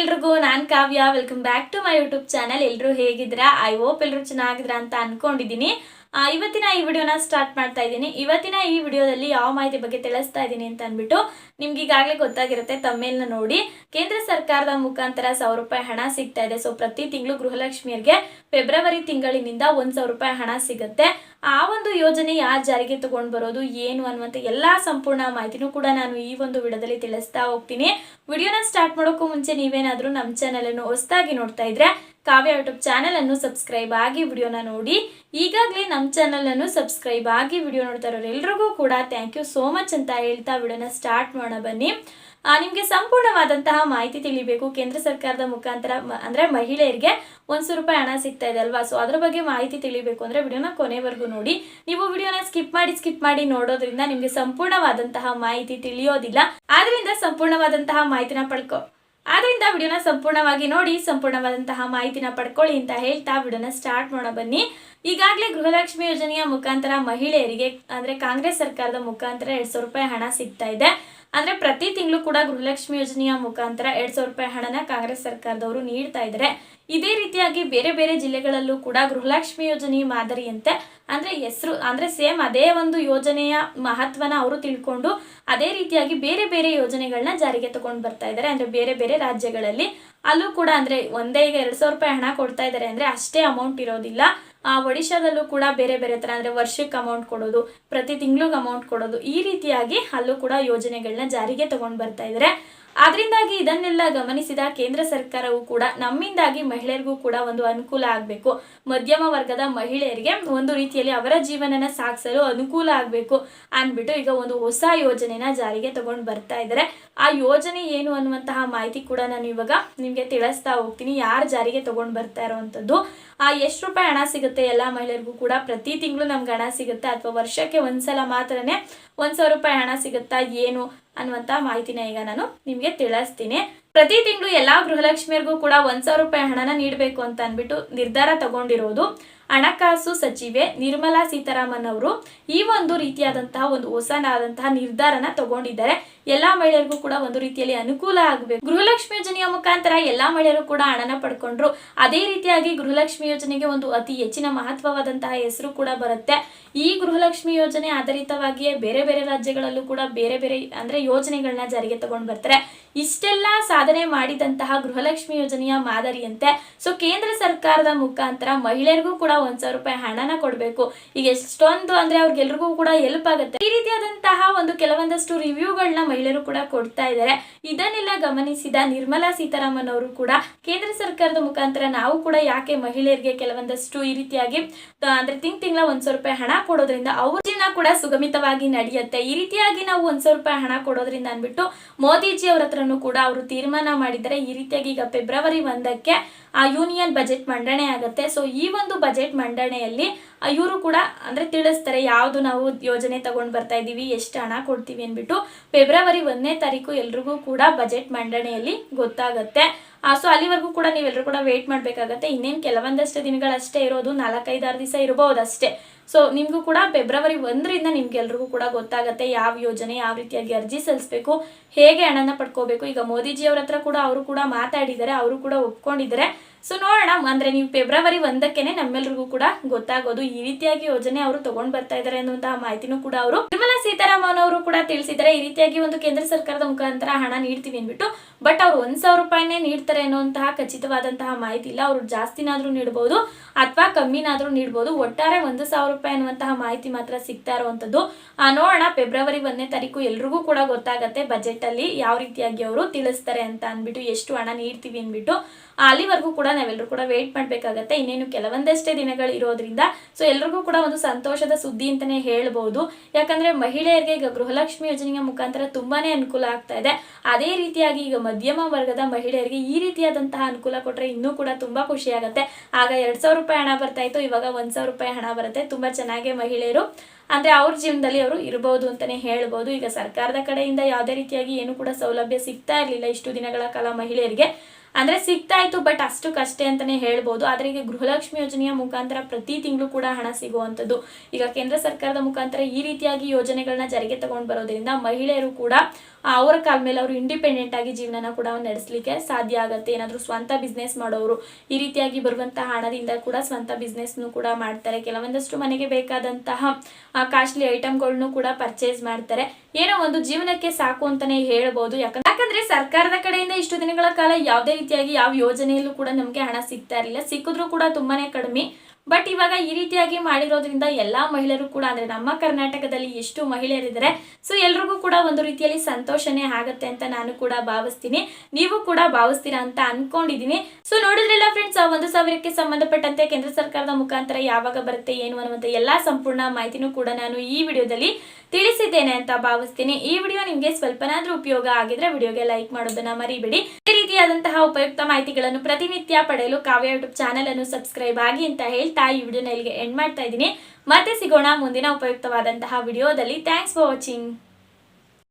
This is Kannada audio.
ಎಲ್ರಿಗೂ ನಾನ್ Kavya. Welcome back to my YouTube channel ಎಲ್ಲರೂ ಹೇಗಿದ್ರ ಐ ಹೋಪ್ ಎಲ್ಲರೂ ಚೆನ್ನಾಗಿದ್ರ ಅಂತ ಅನ್ಕೊಂಡಿದ್ದೀನಿ. ಆ, ಇವತ್ತಿನ ಈ ವಿಡಿಯೋನ ಸ್ಟಾರ್ಟ್ ಮಾಡ್ತಾ ಇದ್ದೀನಿ. ಇವತ್ತಿನ ಈ ವಿಡಿಯೋದಲ್ಲಿ ಯಾವ ಮಾಹಿತಿ ಬಗ್ಗೆ ತಿಳಿಸ್ತಾ ಇದ್ದೀನಿ ಅಂತ ಅಂದ್ಬಿಟ್ಟು ನಿಮ್ಗೆ ಈಗಾಗಲೇ ಗೊತ್ತಾಗಿರುತ್ತೆ ತಮ್ಮೇಲ್ನ ನೋಡಿ. ಕೇಂದ್ರ ಸರ್ಕಾರದ ಮುಖಾಂತರ ಸಾವಿರ ರೂಪಾಯಿ ಹಣ ಸಿಗ್ತಾ ಇದೆ. ಸೊ ಪ್ರತಿ ತಿಂಗಳು ಗೃಹಲಕ್ಷ್ಮಿಯರಿಗೆ ಫೆಬ್ರವರಿ ತಿಂಗಳಿನಿಂದ ಒಂದ್ ಸಾವಿರ ರೂಪಾಯಿ ಹಣ ಸಿಗುತ್ತೆ. ಆ ಒಂದು ಯೋಜನೆ ಯಾರು ಜಾರಿಗೆ ತಗೊಂಡು ಬರೋದು, ಏನು ಅನ್ನುವಂಥ ಎಲ್ಲಾ ಸಂಪೂರ್ಣ ಮಾಹಿತಿನೂ ಕೂಡ ನಾನು ಈ ಒಂದು ವಿಡಿಯೋದಲ್ಲಿ ತಿಳಿಸ್ತಾ ಹೋಗ್ತೀನಿ. ವಿಡಿಯೋನ ಸ್ಟಾರ್ಟ್ ಮಾಡೋಕ್ಕೂ ಮುಂಚೆ ನೀವೇನಾದರೂ ನಮ್ಮ ಚಾನಲನ್ನು ಹೊಸದಾಗಿ ನೋಡ್ತಾ ಇದ್ರೆ ಕಾವ್ಯ ಯೂಟ್ಯೂಬ್ ಚಾನಲ್ ಅನ್ನು ಸಬ್ಸ್ಕ್ರೈಬ್ ಆಗಿ ವಿಡಿಯೋನ ನೋಡಿ. ಈಗಾಗಲೇ ನಮ್ಮ ಚಾನಲ್ ಅನ್ನು ಸಬ್ಸ್ಕ್ರೈಬ್ ಆಗಿ ವಿಡಿಯೋ ನೋಡ್ತಾ ಇರೋರು ಎಲ್ರಿಗೂ ಕೂಡ ಥ್ಯಾಂಕ್ ಯು ಸೋ ಮಚ್ ಅಂತ ಹೇಳ್ತಾ ವಿಡಿಯೋನ ಸ್ಟಾರ್ಟ್ ಮಾಡೋಣ ಬನ್ನಿ. ನಿಮಗೆ ಸಂಪೂರ್ಣವಾದಂತಹ ಮಾಹಿತಿ ತಿಳಿಬೇಕು. ಕೇಂದ್ರ ಸರ್ಕಾರದ ಮುಖಾಂತರ ಅಂದ್ರೆ ಮಹಿಳೆಯರಿಗೆ ಒಂದ್ ಸಾವಿರ ರೂಪಾಯಿ ಹಣ ಸಿಗ್ತಾ ಇದೆ ಅಲ್ವಾ? ಸೊ ಅದ್ರ ಬಗ್ಗೆ ಮಾಹಿತಿ ತಿಳಿಬೇಕು ಅಂದ್ರೆ ವಿಡಿಯೋನ ಕೊನೆವರೆಗೂ ನೋಡಿ. ನೀವು ವಿಡಿಯೋನ ಸ್ಕಿಪ್ ಮಾಡಿ ಸ್ಕಿಪ್ ಮಾಡಿ ನೋಡೋದ್ರಿಂದ ನಿಮ್ಗೆ ಸಂಪೂರ್ಣವಾದಂತಹ ಮಾಹಿತಿ ತಿಳಿಯೋದಿಲ್ಲ. ಆದ್ರಿಂದ ಸಂಪೂರ್ಣವಾದಂತಹ ಮಾಹಿತಿನ ಪಡ್ಕೊ. ಆದ್ರಿಂದ ವಿಡಿಯೋನ ಸಂಪೂರ್ಣವಾಗಿ ನೋಡಿ, ಸಂಪೂರ್ಣವಾದಂತಹ ಮಾಹಿತಿನ ಪಡ್ಕೊಳ್ಳಿ ಅಂತ ಹೇಳ್ತಾ ವಿಡಿಯೋನ ಸ್ಟಾರ್ಟ್ ಮಾಡೋಣ ಬನ್ನಿ. ಈಗಾಗಲೇ ಗೃಹಲಕ್ಷ್ಮಿ ಯೋಜನೆಯ ಮುಖಾಂತರ ಮಹಿಳೆಯರಿಗೆ, ಅಂದ್ರೆ ಕಾಂಗ್ರೆಸ್ ಸರ್ಕಾರದ ಮುಖಾಂತರ ಎರಡ್ ರೂಪಾಯಿ ಹಣ ಸಿಗ್ತಾ ಇದೆ. ಅಂದ್ರೆ ಪ್ರತಿ ತಿಂಗಳು ಕೂಡ ಗೃಹಲಕ್ಷ್ಮಿ ಯೋಜನೆಯ ಮುಖಾಂತರ ಎರಡ್ ಸಾವಿರ ರೂಪಾಯಿ ಹಣನ ಕಾಂಗ್ರೆಸ್ ಸರ್ಕಾರದವರು ನೀಡ್ತಾ ಇದ್ದಾರೆ ಇದೇ ರೀತಿಯಾಗಿ ಬೇರೆ ಬೇರೆ ಜಿಲ್ಲೆಗಳಲ್ಲೂ ಕೂಡ ಗೃಹಲಕ್ಷ್ಮಿ ಯೋಜನೆ ಮಾದರಿಯಂತೆ, ಅಂದ್ರೆ ಹೆಸರು, ಅಂದ್ರೆ ಸೇಮ್ ಅದೇ ಒಂದು ಯೋಜನೆಯ ಮಹತ್ವನ ಅವರು ತಿಳ್ಕೊಂಡು ಅದೇ ರೀತಿಯಾಗಿ ಬೇರೆ ಬೇರೆ ಯೋಜನೆಗಳನ್ನ ಜಾರಿಗೆ ತಗೊಂಡು ಬರ್ತಾ ಇದ್ದಾರೆ ಅಂದ್ರೆ ಬೇರೆ ಬೇರೆ ರಾಜ್ಯಗಳಲ್ಲಿ ಅಲ್ಲೂ ಕೂಡ ಅಂದ್ರೆ ಒಂದೇ ಈಗ ಎರಡ್ ಸಾವಿರ ರೂಪಾಯಿ ಹಣ ಕೊಡ್ತಾ ಇದ್ದಾರೆ ಅಂದ್ರೆ ಅಷ್ಟೇ ಅಮೌಂಟ್ ಇರೋದಿಲ್ಲ. ಆ ಒಡಿಶಾದಲ್ಲೂ ಕೂಡ ಬೇರೆ ಬೇರೆ ತರ, ಅಂದ್ರೆ ವರ್ಷಕ್ಕೆ ಅಮೌಂಟ್ ಕೊಡೋದು, ಪ್ರತಿ ತಿಂಗಳಿಗೆ ಅಮೌಂಟ್ ಕೊಡೋದು, ಈ ರೀತಿಯಾಗಿ ಅಲ್ಲೂ ಕೂಡ ಯೋಜನೆಗಳನ್ನ ಜಾರಿಗೆ ತಗೊಂಡು ಬರ್ತಾ ಇದ್ದಾರೆ ಅದರಿಂದಾಗಿ ಇದನ್ನೆಲ್ಲ ಗಮನಿಸಿದ ಕೇಂದ್ರ ಸರ್ಕಾರವು ಕೂಡ ನಮ್ಮಿಂದಾಗಿ ಮಹಿಳೆಯರಿಗೂ ಕೂಡ ಒಂದು ಅನುಕೂಲ ಆಗಬೇಕು. ಮಧ್ಯಮ ವರ್ಗದ ಮಹಿಳೆಯರಿಗೆ ಒಂದು ರೀತಿಯಲ್ಲಿ ಅವರ ಜೀವನನ ಸಾಗಿಸಲು ಅನುಕೂಲ ಆಗಬೇಕು ಅಂದ್ಬಿಟ್ಟು ಈಗ ಒಂದು ಹೊಸ ಯೋಜನೆನ ಜಾರಿಗೆ ತಗೊಂಡು ಬರ್ತಾ ಇದ್ದಾರೆ ಆ ಯೋಜನೆ ಏನು ಅನ್ನುವಂತಹ ಮಾಹಿತಿ ಕೂಡ ನಾನು ಇವಾಗ ನಿಮಗೆ ತಿಳಿಸ್ತಾ ಹೋಗ್ತೀನಿ. ಯಾರು ಜಾರಿಗೆ ತಗೊಂಡು ಬರ್ತಾ ಇರೋವಂಥದ್ದು? ಆ ಎಷ್ಟು ರೂಪಾಯಿ ಹಣ ಸಿಗುತ್ತೆ ಎಲ್ಲ ಮಹಿಳೆಯರಿಗೂ ಕೂಡ ಪ್ರತಿ ತಿಂಗಳು ನಮ್ಗೆ ಹಣ ಸಿಗುತ್ತೆ. ಅಥವಾ ವರ್ಷಕ್ಕೆ ಒಂದ್ಸಲ ಮಾತ್ರನೇ ಒಂದ್ ಸಾವಿರ ರೂಪಾಯಿ ಹಣ ಸಿಗುತ್ತಾ, ಏನು ಅನ್ನುವಂತ ಮಾಹಿತಿನ ಈಗ ನಾನು ನಿಮ್ಗೆ ತಿಳಿಸ್ತೀನಿ. ಪ್ರತಿ ತಿಂಗಳು ಎಲ್ಲಾ ಗೃಹಲಕ್ಷ್ಮಿಯರಿಗೂ ಕೂಡ ಒಂದ್ ಸಾವಿರ ರೂಪಾಯಿ ಹಣನ ನೀಡಬೇಕು ಅಂತ ಅಂದ್ಬಿಟ್ಟು ನಿರ್ಧಾರ ತಗೊಂಡಿರೋದು ಹಣಕಾಸು ಸಚಿವೆ ನಿರ್ಮಲಾ ಸೀತಾರಾಮನ್ ಅವರು. ಈ ಒಂದು ರೀತಿಯಾದಂತಹ ಒಂದು ಹೊಸನಾದಂತಹ ನಿರ್ಧಾರನ ತಗೊಂಡಿದ್ದಾರೆ. ಎಲ್ಲಾ ಮಹಿಳೆಯರಿಗೂ ಕೂಡ ಒಂದು ರೀತಿಯಲ್ಲಿ ಅನುಕೂಲ ಆಗಬೇಕು. ಗೃಹಲಕ್ಷ್ಮಿ ಯೋಜನೆಯ ಮುಖಾಂತರ ಎಲ್ಲಾ ಮಹಿಳೆಯರು ಕೂಡ ಹಣನ ಪಡ್ಕೊಂಡ್ರು. ಅದೇ ರೀತಿಯಾಗಿ ಗೃಹಲಕ್ಷ್ಮಿ ಯೋಜನೆಗೆ ಒಂದು ಅತಿ ಹೆಚ್ಚಿನ ಮಹತ್ವವಾದಂತಹ ಹೆಸರು ಕೂಡ ಬರುತ್ತೆ. ಈ ಗೃಹಲಕ್ಷ್ಮಿ ಯೋಜನೆ ಆಧಾರಿತವಾಗಿಯೇ ಬೇರೆ ಬೇರೆ ರಾಜ್ಯಗಳಲ್ಲೂ ಕೂಡ ಬೇರೆ ಬೇರೆ ಅಂದ್ರೆ ಯೋಜನೆಗಳನ್ನ ಜಾರಿಗೆ ತಗೊಂಡು ಬರ್ತಾರೆ. ಇಷ್ಟೆಲ್ಲ ಸಾಧನೆ ಮಾಡಿದಂತಹ ಗೃಹಲಕ್ಷ್ಮಿ ಯೋಜನೆಯ ಮಾದರಿಯಂತೆ ಸೊ ಕೇಂದ್ರ ಸರ್ಕಾರದ ಮುಖಾಂತರ ಮಹಿಳೆಯರಿಗೂ ಕೂಡ ಒಂದ್ ಸಾವಿರ ರೂಪಾಯಿ ಹಣನ ಕೊಡಬೇಕು. ಈಗ ಎಷ್ಟೊಂದು ಅಂದ್ರೆ ಅವ್ರಿಗೆಲ್ರಿಗೂ ಕೂಡ ಹೆಲ್ಪ್ ಆಗುತ್ತೆ. ಈ ರೀತಿಯಾದಂತಹ ಒಂದು ಕೆಲವೊಂದಷ್ಟು ರಿವ್ಯೂಗಳನ್ನ ಮಹಿಳೆಯರು ಕೂಡ ಕೊಡ್ತಾ ಇದ್ದಾರೆ. ಇದನ್ನೆಲ್ಲ ಗಮನಿಸಿದ ನಿರ್ಮಲಾ ಸೀತಾರಾಮನ್ ಅವರು ಕೂಡ ಕೇಂದ್ರ ಸರ್ಕಾರದ ಮುಖಾಂತರ ನಾವು ಕೂಡ ಯಾಕೆ ಮಹಿಳೆಯರಿಗೆ ಕೆಲವೊಂದಷ್ಟು ಈ ರೀತಿಯಾಗಿ ಅಂದ್ರೆ ತಿಂಗ್ ತಿಂಗಳ ಒಂದ್ ಸಾವಿರ ರೂಪಾಯಿ ಹಣ ಕೊಡೋದ್ರಿಂದ ಅವ್ರ ಜೀವನ ಕೂಡ ಸುಗಮಿತವಾಗಿ ನಡೆಯುತ್ತೆ. ಈ ರೀತಿಯಾಗಿ ನಾವು ಒಂದ್ ಸಾವಿರ ರೂಪಾಯಿ ಹಣ ಕೊಡೋದ್ರಿಂದ ಅನ್ಬಿಟ್ಟು ಮೋದಿಜಿ ಅವ್ರ ಹತ್ರನೂ ಕೂಡ ಅವರು ತೀರ್ಮಾನ ಮಾಡಿದ್ದಾರೆ. ಈ ರೀತಿಯಾಗಿ ಈಗ ಫೆಬ್ರವರಿ ಒಂದಕ್ಕೆ ಆ ಯೂನಿಯನ್ ಬಜೆಟ್ ಮಂಡನೆ ಆಗುತ್ತೆ. ಸೊ ಈ ಒಂದು ಬಜೆಟ್ ಮಂಡನೆಯಲ್ಲಿ ಇವರು ಕೂಡ ಅಂದ್ರೆ ತಿಳಿಸ್ತಾರೆ, ಯಾವ್ದು ನಾವು ಯೋಜನೆ ತಗೊಂಡ್ ಬರ್ತಾ ಇದ್ದೀವಿ, ಎಷ್ಟು ಹಣ ಕೊಡ್ತೀವಿ ಅಂದ್ಬಿಟ್ಟು. ಫೆಬ್ರವರಿ ಒಂದನೇ ತಾರೀಕು ಎಲ್ರಿಗೂ ಕೂಡ ಬಜೆಟ್ ಮಂಡನೆಯಲ್ಲಿ ಗೊತ್ತಾಗುತ್ತೆ. ಸೊ ಅಲ್ಲಿವರೆಗೂ ಕೂಡ ನೀವೆಲ್ಲರೂ ಕೂಡ ವೇಟ್ ಮಾಡ್ಬೇಕಾಗತ್ತೆ. ಇನ್ನೇನು ಕೆಲವೊಂದಷ್ಟು ದಿನಗಳಷ್ಟೇ ಇರೋದು ನಾಲ್ಕೈದಾರು ದಿವಸ ಇರಬಹುದು ಅಷ್ಟೇ ಸೊ ನಿಮಗೂ ಕೂಡ ಫೆಬ್ರವರಿ ಒಂದರಿಂದ ನಿಮ್ಗೆಲ್ರಿಗೂ ಕೂಡ ಗೊತ್ತಾಗುತ್ತೆ ಯಾವ ಯೋಜನೆ ಯಾವ ರೀತಿಯಾಗಿ ಅರ್ಜಿ ಸಲ್ಲಿಸಬೇಕು, ಹೇಗೆ ಹಣನ ಪಡ್ಕೋಬೇಕು. ಈಗ ಮೋದಿಜಿ ಅವ್ರ ಹತ್ರ ಕೂಡ ಅವರು ಕೂಡ ಮಾತಾಡಿದ್ದಾರೆ, ಅವರು ಕೂಡ ಒಪ್ಕೊಂಡಿದ್ದಾರೆ. ಸೊ ನೋಡೋಣ. ಅಂದ್ರೆ ನೀವು ಫೆಬ್ರವರಿ ಒಂದಕ್ಕೇನೆ ನಮ್ಮೆಲ್ರಿಗೂ ಕೂಡ ಗೊತ್ತಾಗೋದು ಈ ರೀತಿಯಾಗಿ ಯೋಜನೆ ಅವರು ತಗೊಂಡ್ ಬರ್ತಾ ಇದ್ದಾರೆ ಅನ್ನುವಂತಹ ಮಾಹಿತಿನೂ ಕೂಡ ಅವರು ನಿರ್ಮಲಾ ಸೀತಾರಾಮನ್ ಅವರು ಕೂಡ ತಿಳಿಸಿದ್ದಾರೆ, ಈ ರೀತಿಯಾಗಿ ಒಂದು ಕೇಂದ್ರ ಸರ್ಕಾರದ ಮುಖಾಂತರ ಹಣ ನೀಡ್ತೀವಿ ಅಂದ್ಬಿಟ್ಟು. ಬಟ್ ಅವ್ರು ಒಂದ್ ಸಾವಿರ ರೂಪಾಯಿನೇ ನೀಡ್ತಾರೆ ಅನ್ನುವಂತಹ ಖಚಿತವಾದಂತಹ ಮಾಹಿತಿ ಇಲ್ಲ. ಅವರು ಜಾಸ್ತಿನಾದ್ರೂ ನೀಡಬಹುದು ಅಥವಾ ಕಮ್ಮಿನಾದ್ರೂ ನೀಡಬಹುದು ಒಟ್ಟಾರೆ ಒಂದು ಸಾವಿರ ರೂಪಾಯಿ ಅನ್ನುವಂತಹ ಮಾಹಿತಿ ಮಾತ್ರ ಸಿಗ್ತಾ ಇರುವಂತದ್ದು ಆ, ನೋಡೋಣ ಫೆಬ್ರವರಿ ಒಂದನೇ ತಾರೀಕು ಎಲ್ರಿಗೂ ಕೂಡ ಗೊತ್ತಾಗತ್ತೆ. ಬಜೆಟ್ ಅಲ್ಲಿ ಯಾವ ರೀತಿಯಾಗಿ ಅವರು ತಿಳಿಸ್ತಾರೆ ಅಂತ ಅಂದ್ಬಿಟ್ಟು, ಎಷ್ಟು ಹಣ ನೀಡ್ತೀವಿ ಅಂದ್ಬಿಟ್ಟು. ಅಲ್ಲಿವರೆಗೂ ಕೂಡ ನಾವೆಲ್ಲರೂ ಕೂಡ ವೇಟ್ ಮಾಡಬೇಕಾಗತ್ತೆ. ಇನ್ನೇನು ಕೆಲವೊಂದಷ್ಟೇ ದಿನಗಳು ಇರೋದ್ರಿಂದ ಸೊ ಎಲ್ರಿಗೂ ಕೂಡ ಒಂದು ಸಂತೋಷದ ಸುದ್ದಿ ಅಂತಾನೆ ಹೇಳ್ಬೋದು. ಯಾಕಂದ್ರೆ ಮಹಿಳೆಯರಿಗೆ ಈಗ ಗೃಹಲಕ್ಷ್ಮಿ ಯೋಜನೆಯ ಮುಖಾಂತರ ತುಂಬಾನೇ ಅನುಕೂಲ ಆಗ್ತಾ ಇದೆ. ಅದೇ ರೀತಿಯಾಗಿ ಈಗ ಮಧ್ಯಮ ವರ್ಗದ ಮಹಿಳೆಯರಿಗೆ ಈ ರೀತಿಯಾದಂತಹ ಅನುಕೂಲ ಕೊಟ್ಟರೆ ಇನ್ನೂ ಕೂಡ ತುಂಬಾ ಖುಷಿ ಆಗುತ್ತೆ. ಆಗ ಎರಡ್ ಸಾವಿರ ರೂಪಾಯಿ ಹಣ ಬರ್ತಾ ಇತ್ತು, ಇವಾಗ ಒಂದ್ ಸಾವಿರ ರೂಪಾಯಿ ಹಣ ಬರುತ್ತೆ. ತುಂಬಾ ಚೆನ್ನಾಗಿ ಮಹಿಳೆಯರು, ಅಂದ್ರೆ ಅವ್ರ ಜೀವನದಲ್ಲಿ ಅವರು ಇರಬಹುದು ಅಂತಾನೆ ಹೇಳ್ಬೋದು. ಈಗ ಸರ್ಕಾರದ ಕಡೆಯಿಂದ ಯಾವುದೇ ರೀತಿಯಾಗಿ ಏನು ಕೂಡ ಸೌಲಭ್ಯ ಸಿಗ್ತಾ ಇರಲಿಲ್ಲ ಇಷ್ಟು ದಿನಗಳ ಕಾಲ ಮಹಿಳೆಯರಿಗೆ. ಅಂದ್ರೆ ಸಿಗ್ತಾ ಇತ್ತು ಬಟ್ ಅಷ್ಟಕ್ಕಷ್ಟೇ ಅಂತಾನೆ ಹೇಳ್ಬೋದು. ಆದರೆ ಈಗ ಗೃಹಲಕ್ಷ್ಮಿ ಯೋಜನೆಯ ಮುಖಾಂತರ ಪ್ರತಿ ತಿಂಗಳು ಕೂಡ ಹಣ ಸಿಗುವಂಥದ್ದು. ಈಗ ಕೇಂದ್ರ ಸರ್ಕಾರದ ಮುಖಾಂತರ ಈ ರೀತಿಯಾಗಿ ಯೋಜನೆಗಳನ್ನ ಜಾರಿಗೆ ತಗೊಂಡು ಬರೋದ್ರಿಂದ ಮಹಿಳೆಯರು ಕೂಡ ಅವರ ಕಾಲ ಮೇಲೆ ಅವರು ಇಂಡಿಪೆಂಡೆಂಟ್ ಆಗಿ ಜೀವನನ ಕೂಡ ನಡೆಸಲಿಕ್ಕೆ ಸಾಧ್ಯ ಆಗುತ್ತೆ. ಏನಾದರೂ ಸ್ವಂತ ಬಿಸ್ನೆಸ್ ಮಾಡೋರು ಈ ರೀತಿಯಾಗಿ ಬರುವಂತಹ ಹಣದಿಂದ ಕೂಡ ಸ್ವಂತ ಬಿಸ್ನೆಸ್ನು ಕೂಡ ಮಾಡ್ತಾರೆ. ಕೆಲವೊಂದಷ್ಟು ಮನೆಗೆ ಬೇಕಾದಂತಹ ಕಾಸ್ಟ್ಲಿ ಐಟಮ್ಗಳನ್ನು ಕೂಡ ಪರ್ಚೇಸ್ ಮಾಡ್ತಾರೆ. ಏನೋ ಒಂದು ಜೀವನಕ್ಕೆ ಸಾಕು ಅಂತಾನೆ ಹೇಳ್ಬೋದು. ಯಾಕಂದ್ರೆ ಸರ್ಕಾರದ ಕಡೆಯಿಂದ ಇಷ್ಟು ದಿನಗಳ ಕಾಲ ಯಾವುದೇ ರೀತಿಯಾಗಿ ಯಾವ ಯೋಜನೆಯಲ್ಲೂ ಕೂಡ ನಮಗೆ ಹಣ ಸಿಗ್ತಾ ಇರಲಿಲ್ಲ. ಸಿಕ್ಕಿದ್ರು ಕೂಡ ತುಂಬಾನೇ ಕಡಿಮೆ. ಬಟ್ ಇವಾಗ ಈ ರೀತಿಯಾಗಿ ಮಾಡಿರೋದ್ರಿಂದ ಎಲ್ಲಾ ಮಹಿಳೆಯರು ಕೂಡ, ಅಂದ್ರೆ ನಮ್ಮ ಕರ್ನಾಟಕದಲ್ಲಿ ಎಷ್ಟು ಮಹಿಳೆಯರಿದ್ದಾರೆ ಸೊ ಎಲ್ರಿಗೂ ಕೂಡ ಒಂದು ರೀತಿಯಲ್ಲಿ ಸಂತೋಷನೇ ಆಗತ್ತೆ ಅಂತ ನಾನು ಕೂಡ ಭಾವಿಸ್ತೀನಿ. ನೀವು ಕೂಡ ಭಾವಿಸ್ತೀರಾ ಅಂತ ಅನ್ಕೊಂಡಿದೀನಿ. ಸೊ ನೋಡಿದ್ರಲ್ಲ ಫ್ರೆಂಡ್ಸ್ ಆ ಒಂದು ಸಾವಿರಕ್ಕೆ ಸಂಬಂಧಪಟ್ಟಂತೆ ಕೇಂದ್ರ ಸರ್ಕಾರದ ಮುಖಾಂತರ ಯಾವಾಗ ಬರುತ್ತೆ, ಏನು ಅನ್ನುವಂಥ ಎಲ್ಲಾ ಸಂಪೂರ್ಣ ಮಾಹಿತಿನೂ ಕೂಡ ನಾನು ಈ ವಿಡಿಯೋದಲ್ಲಿ ತಿಳಿಸಿದ್ದೇನೆ ಅಂತ ಭಾವಿಸ್ತೀನಿ. ಈ ವಿಡಿಯೋ ನಿಮಗೆ ಸ್ವಲ್ಪನಾದ್ರೂ ಉಪಯೋಗ ಆಗಿದ್ರೆ ವಿಡಿಯೋಗೆ ಲೈಕ್ ಮಾಡೋದನ್ನ ಮರಿಬೇಡಿ. ಈ ರೀತಿಯಾದಂತಹ ಉಪಯುಕ್ತ ಮಾಹಿತಿಗಳನ್ನು ಪ್ರತಿನಿತ್ಯ ಪಡೆಯಲು ಕಾವ್ಯ ಯೂಟ್ಯೂಬ್ ಚಾನೆಲ್ ಅನ್ನು ಸಬ್ಸ್ಕ್ರೈಬ್ ಆಗಿ ಅಂತ ಹೇಳ್ತಾ ಈ ವಿಡಿಯೋನ ಇಲ್ಲಿಗೆ ಎಂಡ್ ಮಾಡ್ತಾ ಇದ್ದೀನಿ. ಮತ್ತೆ ಸಿಗೋಣ ಮುಂದಿನ ಉಪಯುಕ್ತವಾದಂತಹ ವಿಡಿಯೋದಲ್ಲಿ. Thanks for watching